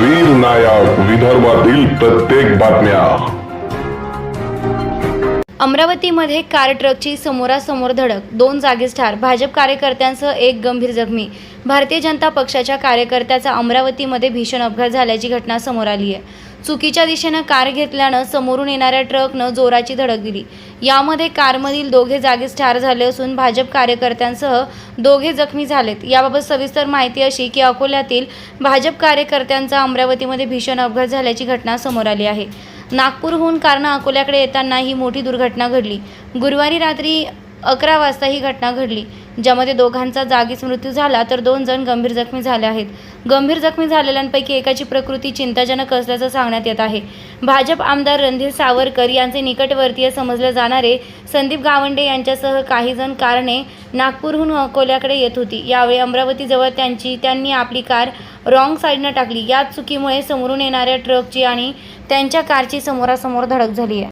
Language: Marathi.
वीर नायक विदर्भातील प्रत्येक बातम्या. अमरावतीमध्ये कार ट्रकची समोरासमोर धडक दोन जागीच ठार. भाजप कार्यकर्त्यांसह एक गंभीर जखमी. भारतीय जनता पक्षाच्या कार्यकर्त्याचा अमरावतीमध्ये भीषण अपघात झाल्याची घटना समोर आली आहे. चुकीच्या दिशेनं कार घेतल्यानं समोरून येणाऱ्या ट्रकनं जोराची धडक दिली. यामध्ये कारमधील दोघे जागीच ठार झाले असून भाजप कार्यकर्त्यांसह दोघे जखमी झालेत. याबाबत सविस्तर माहिती अशी की अकोल्यातील भाजप कार्यकर्त्यांचा अमरावतीमध्ये भीषण अपघात झाल्याची घटना समोर आली आहे. नागपूरहून कारनं अकोल्याकडे येताना ही मोठी दुर्घटना घडली. गुरुवारी रात्री अकरा वाजता ही घटना घडली. ज्यामध्ये दोघांचा जागीच मृत्यू झाला तर दोन जण गंभीर जखमी झाले आहेत. गंभीर जखमी झालेल्यांपैकी एकाची प्रकृती चिंताजनक असल्याचं सांगण्यात येत आहे. भाजप आमदार रणधीर सावरकर यांचे निकटवर्तीय समजले जाणारे संदीप गावंडे यांच्यासह काही जण कारणे नागपूरहून अकोल्याकडे येत होती. यावेळी अमरावतीजवळ त्यांची त्यांनी आपली कार रॉंग साईडनं टाकली. याच चुकीमुळे समोरून येणाऱ्या ट्रकची आणि त्यांच्या कारची समोरासमोर धडक झाली आहे.